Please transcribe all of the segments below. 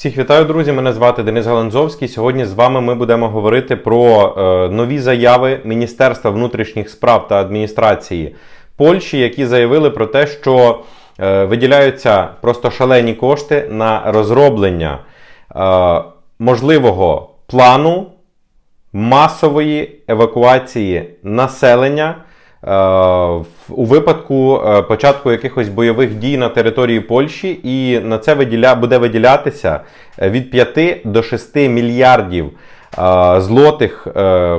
Всіх вітаю, друзі! Мене звати Денис Галанзовський. Сьогодні з вами ми будемо говорити про е, нові заяви Міністерства внутрішніх справ та адміністрації Польщі, які заявили про те, що е, виділяються просто шалені кошти на розроблення е, можливого плану масової евакуації населення. Е, У випадку е, початку якихось бойових дій на території Польщі, і на це виділя, буде виділятися е, від 5 до 6 мільярдів злотих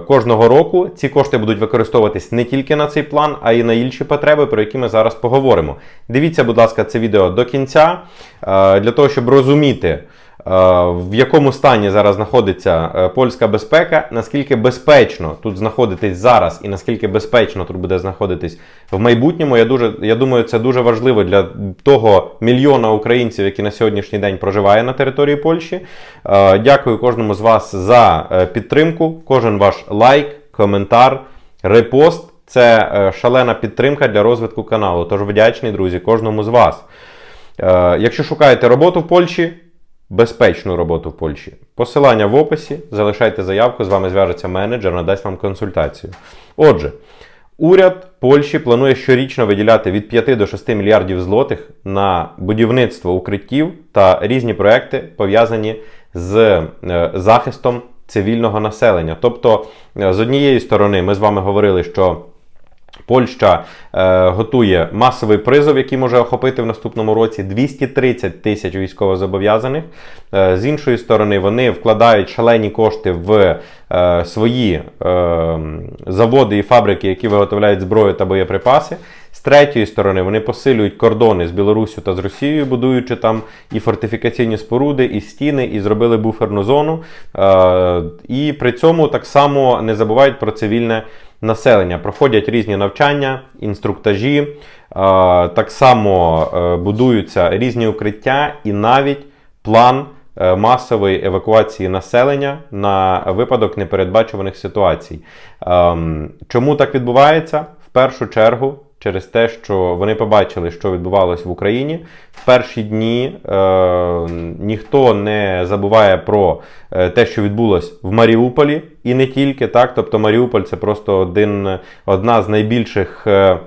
кожного року. Ці кошти будуть використовуватись не тільки на цей план, а й на інші потреби, про які ми зараз поговоримо. Дивіться, будь ласка, це відео до кінця для того, щоб розуміти. Е, В якому стані зараз знаходиться е, польська безпека, наскільки безпечно тут знаходитись зараз, і наскільки безпечно тут буде знаходитись в майбутньому, я дуже я думаю, це дуже важливо для того мільйона українців, які на сьогоднішній день проживає на території Польщі. Е, Дякую кожному з вас за підтримку. Кожен ваш лайк, коментар, репост це шалена підтримка для розвитку каналу. Тож вдячний, друзі, кожному з вас. Якщо шукаєте роботу в Польщі, безпечну роботу в Польщі. Посилання в описі, залишайте заявку, з вами зв'яжеться менеджер, надасть вам консультацію. Отже, уряд Польщі планує щорічно виділяти від 5 до 6 мільярдів злотих на будівництво укриттів та різні проекти, пов'язані з е, захистом цивільного населення. Тобто, е, з однієї сторони, ми з вами говорили, що Польща е, готує масовий призов, який може охопити в наступному році 230 тисяч військовозобов'язаних. Е, з іншої сторони, вони вкладають шалені кошти в е, свої е, заводи і фабрики, які виготовляють зброю та боєприпаси. З третьої сторони, вони посилюють кордони з Білоруссю та з Росією, будуючи там і фортифікаційні споруди, і стіни, і зробили буферну зону. Е, і при цьому так само не забувають про цивільне населення. Проходять різні навчання, інструктажі, е, так само е, будуються різні укриття і навіть план е, масової евакуації населення на випадок непередбачуваних ситуацій. Ем, Чому так відбувається? В першу чергу. Через те, що вони побачили, що відбувалось в Україні. В перші дні е, ніхто не забуває про е, те, що відбулось в Маріуполі, і не тільки так. Тобто Маріуполь це просто один, одна з найбільших. Е,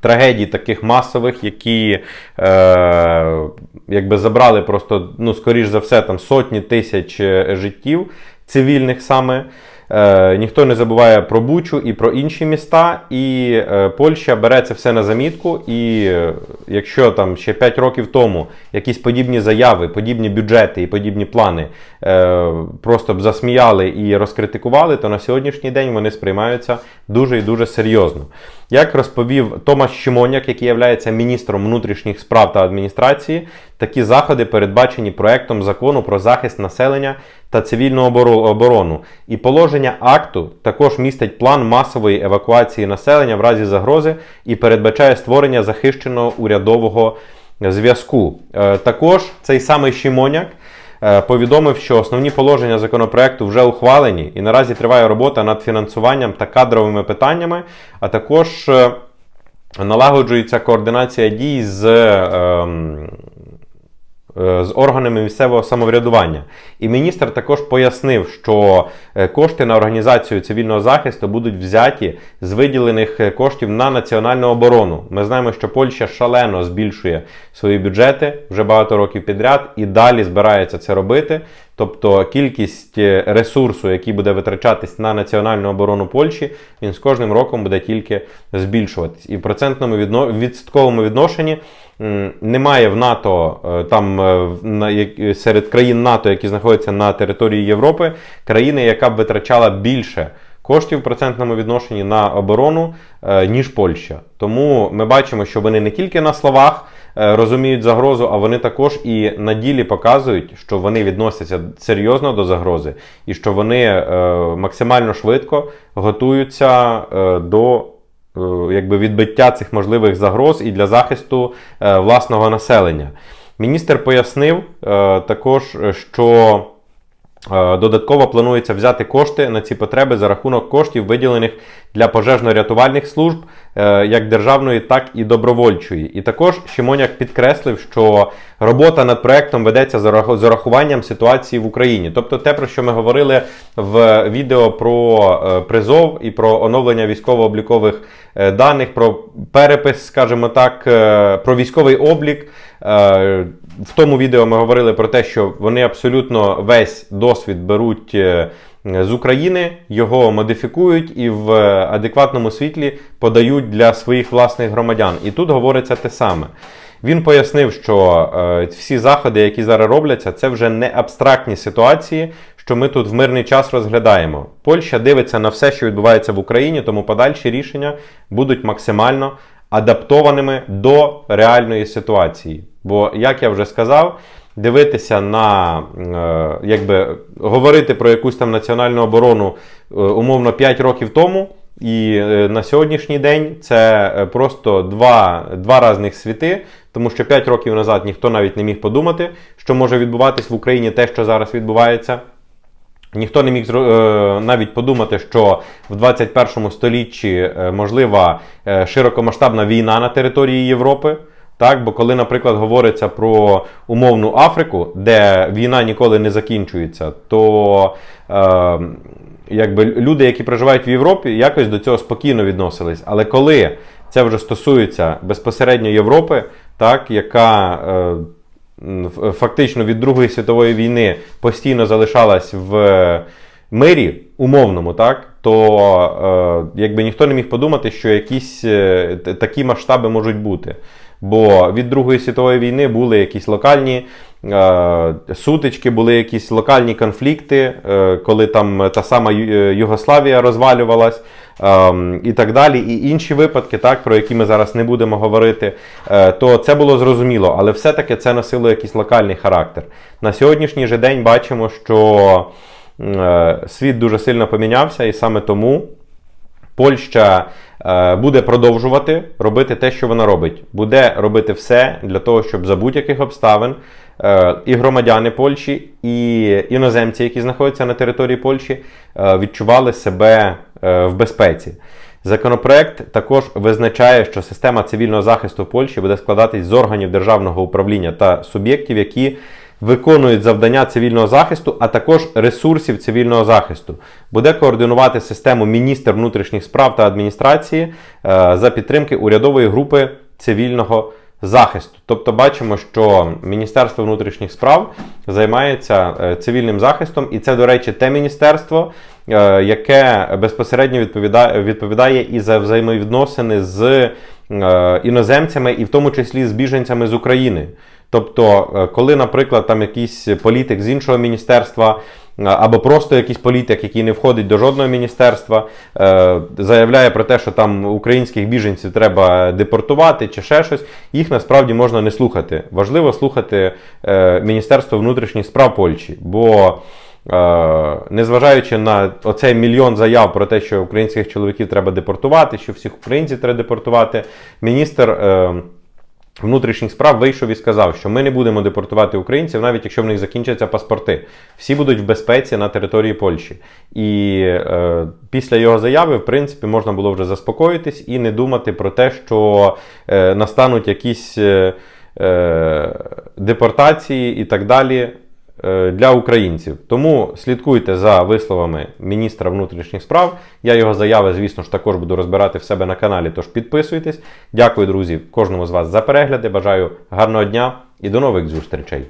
Трагедій таких масових, які е, якби забрали просто, ну, скоріш за все, там сотні тисяч е, життів цивільних саме. Е, ніхто не забуває про Бучу і про інші міста, і е, Польща бере це все на замітку. І е, якщо там ще 5 років тому якісь подібні заяви, подібні бюджети і подібні плани е, просто б засміяли і розкритикували, то на сьогоднішній день вони сприймаються дуже і дуже серйозно. Як розповів Томаш Щимоняк, який є міністром внутрішніх справ та адміністрації, такі заходи передбачені проектом закону про захист населення та цивільну оборону. І положення акту також містить план масової евакуації населення в разі загрози і передбачає створення захищеного урядового зв'язку. Е, Також цей самий Щимоняк е, повідомив, що основні положення законопроекту вже ухвалені, і наразі триває робота над фінансуванням та кадровими питаннями, а також е, налагоджується координація дій з. Е, з органами місцевого самоврядування. І міністр також пояснив, що е, кошти на організацію цивільного захисту будуть взяті з виділених е, коштів на національну оборону. Ми знаємо, що Польща шалено збільшує свої бюджети вже багато років підряд і далі збирається це робити. Тобто кількість е, ресурсу, який буде витрачатись на національну оборону Польщі, він з кожним роком буде тільки збільшуватись. І в процентному відно... відсотковому відношенні немає в НАТО е, там е, серед країн НАТО, які знаходяться на території Європи, країни, яка б витрачала більше. Коштів в процентному відношенні на оборону, ніж Польща. Тому ми бачимо, що вони не тільки на словах розуміють загрозу, а вони також і на ділі показують, що вони відносяться серйозно до загрози, і що вони е, максимально швидко готуються е, до е, якби відбиття цих можливих загроз і для захисту е, власного населення. Міністр пояснив е, також, що Е, Додатково планується взяти кошти на ці потреби за рахунок коштів, виділених для пожежно-рятувальних служб, е, як державної, так і добровольчої. І також Шимоняк підкреслив, що робота над проектом ведеться з урахуванням ситуації в Україні. Тобто те, про що ми говорили в відео про е, призов і про оновлення військово-облікових е, даних, про перепис, скажімо так, е, про військовий облік. Е, В тому відео ми говорили про те, що вони абсолютно весь досвід беруть е, з України, його модифікують і в адекватному світлі подають для своїх власних громадян. І тут говориться те саме. Він пояснив, що е, всі заходи, які зараз робляться, це вже не абстрактні ситуації, що ми тут в мирний час розглядаємо. Польща дивиться на все, що відбувається в Україні, тому подальші рішення будуть максимально адаптованими до реальної ситуації. Бо, як я вже сказав, дивитися на е, якби говорити про якусь там національну оборону е, умовно 5 років тому. І е, на сьогоднішній день це просто два, два різних світи, тому що 5 років назад ніхто навіть не міг подумати, що може відбуватись в Україні те, що зараз відбувається. Ніхто не міг навіть подумати, що в 21 столітті можлива широкомасштабна війна на території Європи. Так, бо коли, наприклад, говориться про умовну Африку, де війна ніколи не закінчується, то е, якби люди, які проживають в Європі, якось до цього спокійно відносились. Але коли це вже стосується безпосередньо Європи, так, яка е, фактично від Другої світової війни постійно залишалась в мирі умовному, так, то е, якби ніхто не міг подумати, що якісь е, такі масштаби можуть бути. Бо від Другої світової війни були якісь локальні е, сутички, були якісь локальні конфлікти, е, коли там та сама е, Югославія розвалювалась. ем, І так далі, і інші випадки, так, про які ми зараз не будемо говорити, е, то це було зрозуміло, але все-таки це носило якийсь локальний характер. На сьогоднішній же день бачимо, що е, світ дуже сильно помінявся, і саме тому Польща е, буде продовжувати робити те, що вона робить. Буде робити все для того, щоб за будь-яких обставин е, і громадяни Польщі, і іноземці, які знаходяться на території Польщі, е, відчували себе в безпеці. Законопроект також визначає, що система цивільного захисту Польщі буде складатись з органів державного управління та суб'єктів, які виконують завдання цивільного захисту, а також ресурсів цивільного захисту. Буде координувати систему міністр внутрішніх справ та адміністрації е, за підтримки урядової групи цивільного захисту. Тобто бачимо, що Міністерство внутрішніх справ займається е, цивільним захистом, і це, до речі, те міністерство, е, яке безпосередньо відповідає, відповідає і за взаємовідносини з іноземцями, і в тому числі з біженцями з України. Тобто, е, коли, наприклад, там якийсь політик з іншого міністерства, е, або просто якийсь політик, який не входить до жодного міністерства, е, заявляє про те, що там українських біженців треба депортувати чи ще щось, їх насправді можна не слухати. Важливо слухати Міністерство внутрішніх справ Польщі, бо Незважаючи на оцей мільйон заяв про те, що українських чоловіків треба депортувати, що всіх українців треба депортувати, міністр внутрішніх справ вийшов і сказав, що ми не будемо депортувати українців, навіть якщо в них закінчаться паспорти. Всі будуть в безпеці на території Польщі. І е, після його заяви, в принципі, можна було вже заспокоїтись і не думати про те, що е, настануть якісь е, е, депортації і так далі для українців. Тому слідкуйте за висловами міністра внутрішніх справ. Я його заяви, звісно ж, також буду розбирати в себе на каналі, тож підписуйтесь. Дякую, друзі, кожному з вас за перегляди. Бажаю гарного дня і до нових зустрічей.